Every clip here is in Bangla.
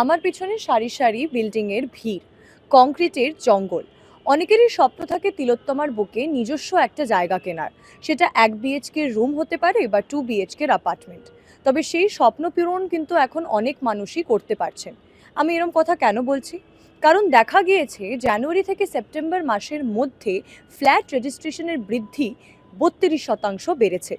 আমার পিছনে সারি সারি বিল্ডিংয়ের ভিড় কংক্রিটের জঙ্গল। অনেকেরই স্বপ্ন থাকে তিলোত্তমার বুকে নিজস্ব একটা জায়গা কেনার। সেটা এক বিএইচকের রুম হতে পারে বা টু বিএইচকের অ্যাপার্টমেন্ট তবে সেই স্বপ্ন পূরণ কিন্তু এখন অনেক মানুষই করতে পারছেন। আমি এরম কথা কেন বলছি? কারণ দেখা গিয়েছে, জানুয়ারি থেকে সেপ্টেম্বর মাসের মধ্যে ফ্ল্যাট রেজিস্ট্রেশনের বৃদ্ধি বত্রিশ শতাংশ বেড়েছে।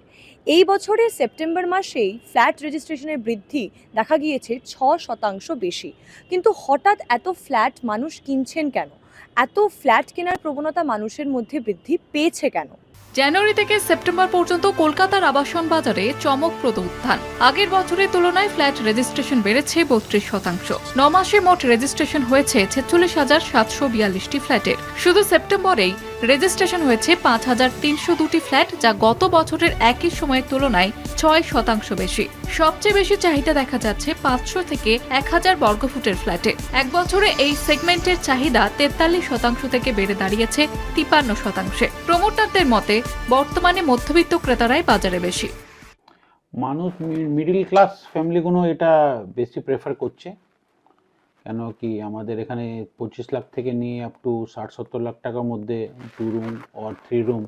এই বছরে সেপ্টেম্বর মাসেই ফ্ল্যাট রেজিস্ট্রেশনের বৃদ্ধি দেখা গিয়েছে ছ শতাংশ বেশি। কিন্তু হঠাৎ এত ফ্ল্যাট মানুষ কিনছেন কেন? এত ফ্ল্যাট কেনার প্রবণতা মানুষের মধ্যে বৃদ্ধি পেয়েছে কেন? জানুয়ারি থেকে সেপ্টেম্বর পর্যন্ত কলকাতার আবাসন বাজারে চমকপ্রদ উত্থান। আগের বছরের তুলনায় ফ্ল্যাট রেজিস্ট্রেশন বেড়েছে বত্রিশ শতাংশ। ন মাসে মোট রেজিস্ট্রেশন হয়েছে ছেচল্লিশ হাজার সাতশো বিয়াল্লিশটি ফ্ল্যাটের। শুধু সেপ্টেম্বরেই রেজিস্ট্রেশন হয়েছে পাঁচ হাজার তিনশো দুটি ফ্ল্যাট, যা গত বছরের একই সময়ের তুলনায় ছয় শতাংশ বেশি। সবচেয়ে বেশি চাহিদা দেখা যাচ্ছে পাঁচশো থেকে এক হাজার বর্গফুটের ফ্ল্যাটে। এক বছরে এই সেগমেন্টের চাহিদা তেতাল্লিশ শতাংশ থেকে বেড়ে দাঁড়িয়েছে তিপান্ন শতাংশে। প্রমোটারদের মতে, বর্তমানে মধ্যবিত্ত ক্রেতারাই বাজারে বেশি। মানুষ মিডিল ক্লাস ফ্যামিলিগুলো এটা বেশি প্রেফার করছে। কেন কি আমাদের এখানে পঁচিশ লাখ থেকে নিয়ে আপ টু ষাট, সত্তর লাখ টাকার মধ্যে two room or three room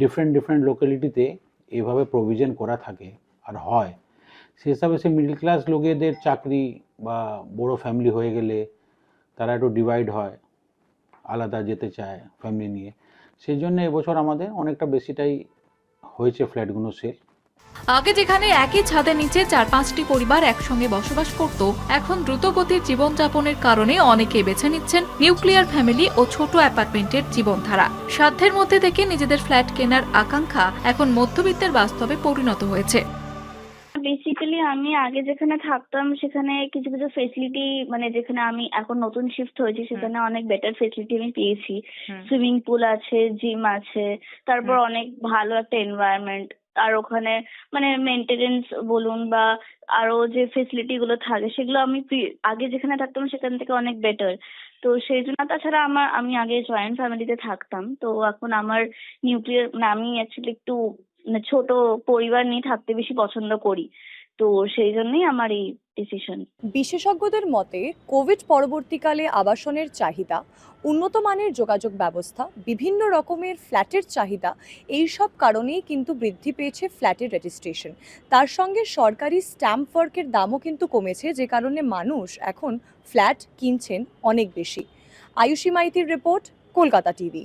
different different লোকালিটিতে এভাবে প্রভিশন করা থাকে আর হয়। সে হিসাবে সে মিডিল ক্লাস লোকেদের চাকরি বা বড় ফ্যামিলি হয়ে গেলে তারা একটু ডিভাইড হয়, আলাদা যেতে চায় ফ্যামিলি নিয়ে। সেই জন্য এবছর আমাদের অনেকটা বেশিটাই হয়েছে ফ্ল্যাটগুলো সেল আগে যেখানে একই ছাদের নিচে চার পাঁচটি পরিবার একসঙ্গে বসবাস করত এখন দ্রুতগতির জীবনযাপনের কারণে অনেকে বেছে নিচ্ছেন নিউক্লিয়ার ফ্যামিলি ও ছোট অ্যাপার্টমেন্টের জীবনধারা। সাধ্যের মধ্যে থেকে নিজেদের ফ্ল্যাট কেনার আকাঙ্ক্ষা এখন মধ্যবিত্তের বাস্তবে পরিণত হয়েছে। বেসিক্যালি আমি আগে যেখানে থাকতাম সেখানে কিছু কিছু ফেসিলিটি মানে যেখানে আমি এখন নতুন শিফট হয়েছি সেখানে অনেক বেটার ফেসিলিটি আমি পেয়েছি। সুইমিং পুল আছে জিম আছে তারপর অনেক ভালো একটা এনভায়রনমেন্ট আর ওখানে মানে মেনটেনেন্স বলুন বা আরও যে ফেসিলিটি গুলো থাকে, সেগুলো আমি আগে যেখানে থাকতাম সেখান থেকে অনেক বেটার তো সেই জন্য তাছাড়া আমার, আমি আগে জয়েন্ট ফ্যামিলিতে থাকতাম। তো এখন আমার নিউক্লিয়ার মানে আমি অ্যাকচুয়ালি একটু মানে ছোট পরিবার নিয়ে থাকতে বেশি পছন্দ করি। তো সেই জন্যই আমার এই ডিসিশন বিশেষজ্ঞদের মতে কোভিড পরবর্তীকালে আবাসনের চাহিদা, উন্নত মানের যোগাযোগ ব্যবস্থা, বিভিন্ন রকমের ফ্ল্যাটের চাহিদা, এই সব কারণেই কিন্তু বৃদ্ধি পেয়েছে ফ্ল্যাটের রেজিস্ট্রেশন তার সঙ্গে সরকারি স্ট্যাম্প ওয়ার্কের দামও কিন্তু কমেছে, যে কারণে মানুষ এখন ফ্ল্যাট কিনছেন অনেক বেশি। আয়ুষী মাইতির রিপোর্ট কলকাতা টিভি।